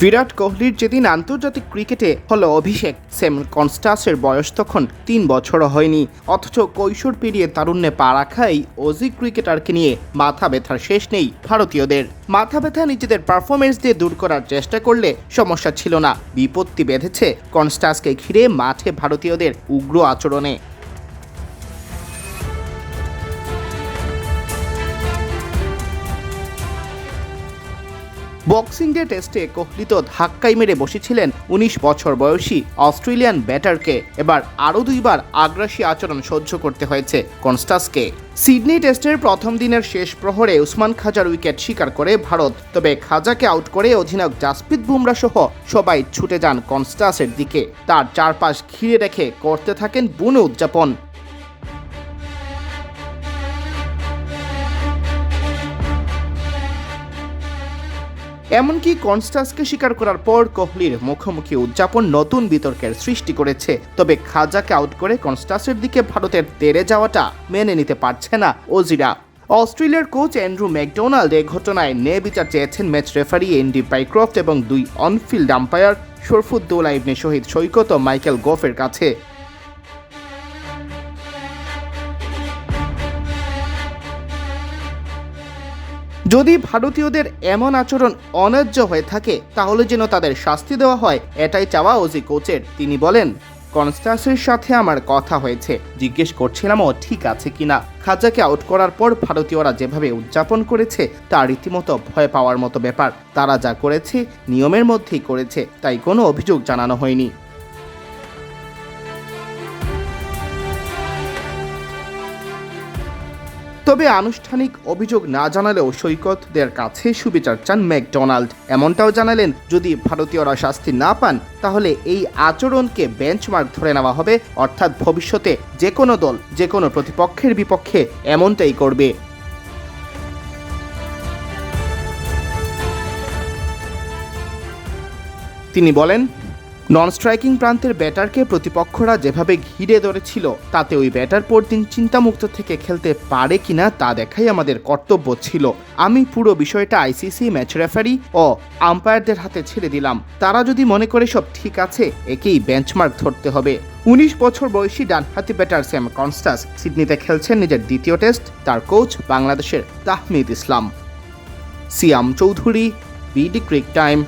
বিরাট কোহলির যেদিন আন্তর্জাতিক ক্রিকেটে হলো অভিষেক, সেম কনস্টাসের বয়স তখন তিন বছরও হয়নি। অথচ কৈশোর পেরিয়ে তারুণ্যে পা রাখাই অজি ক্রিকেটারকে নিয়ে মাথা ব্যথার শেষ নেই ভারতীয়দের। মাথা ব্যথা নিজেদের পারফরমেন্স দিয়ে দূর করার চেষ্টা করলে সমস্যা ছিল না। বিপত্তি বেঁধেছে কনস্টাসকে ঘিরে মাঠে ভারতীয়দের উগ্র আচরণে। বক্সিং ডে টেস্টে কোহলি তো ধাক্কাই মেরে বসেছিলেন উনিশ বছর বয়সী অস্ট্রেলিয়ান ব্যাটারকে। এবার আরও দুইবার আগ্রাসী আচরণ সহ্য করতে হয়েছে কনস্টাসকে। সিডনি টেস্টের প্রথম দিনের শেষ প্রহরে উসমান খাজার উইকেট শিকার করে ভারত, তবে খাজাকে আউট করে অধিনায়ক জাসপ্রীত বুমরা সহ সবাই ছুটে যান কনস্টাসের দিকে। তার চারপাশ ঘিরে রেখে করতে থাকেন বুনো উদযাপন। এমনকি কনস্টাসকে স্বীকার করার পর কোহলির মুখোমুখি উদযাপন নতুন বিতর্কের সৃষ্টি করেছে। তবে খাজাকে আউট করে কনস্টাসের দিকে ভারতের তেড়ে যাওয়াটা মেনে নিতে পারছে না ওজিরা। অস্ট্রেলিয়ার কোচ অ্যান্ড্রু ম্যাকডোনাল্ড এ ঘটনায় ন্যায় বিচার চেয়েছেন ম্যাচ রেফারি এনডি পাইক্রফট এবং দুই on field umpire Sharfuddoula Ibne Shahid Saikat O Michael গোফের কাছে। যদি ভারতীয়দের এমন আচরণ অন্যায্য হয়ে থাকে, তাহলে যেন তাদের শাস্তি দেওয়া হয়, এটাই চাওয়া ওজি কোচের। তিনি বলেন কনস্টাসের সাথে আমার কথা হয়েছে। জিজ্ঞেস করছিলাম, ও ঠিক আছে কিনা খাজাকে আউট করার পর ভারতীয়রা যেভাবে উদযাপন করেছে, তা রীতিমতো ভয় পাওয়ার মতো ব্যাপার। তারা যা করেছে, নিয়মের মধ্যেই করেছে, তাই কোনো অভিযোগ জানানো হয়নি। তবে আনুষ্ঠানিক অভিযোগ না জানালেও সৈকতদের কাছে সুবিচার চান ম্যাকডোনাল্ড। এমনটাও জানালেন, যদি ভারতীয়রা শাস্তি না পান, তাহলে এই আচরণকে বেঞ্চমার্ক ধরে নেওয়া হবে, অর্থাৎ ভবিষ্যতে যে কোনো দল যে কোনো প্রতিপক্ষের বিপক্ষে এমনটাই করবে। তিনি বলেন নন স্ট্রাইকিং প্রান্তের ব্যাটারকে প্রতিপক্ষরা যেভাবে ঘিরে ধরেছিল, তাতে ওই ব্যাটার পরদিন চিন্তামুক্ত থেকে খেলতে পারে কিনা তা দেখাই আমাদের কর্তব্য ছিল। আমি পুরো বিষয়টা আইসিসি ম্যাচ রেফারি ও আম্পায়ারদের হাতে ছেড়ে দিলাম। তারা যদি মনে করে সব ঠিক আছে, একেই বেঞ্চমার্ক ধরতে হবে। উনিশ বছর বয়সী ডানহাতি ব্যাটার স্যাম কনস্টাস সিডনিতে খেলছেন নিজের দ্বিতীয় টেস্ট, তার কোচ বাংলাদেশের Tahmid Islam. Siam Chowdhury, BD cric time.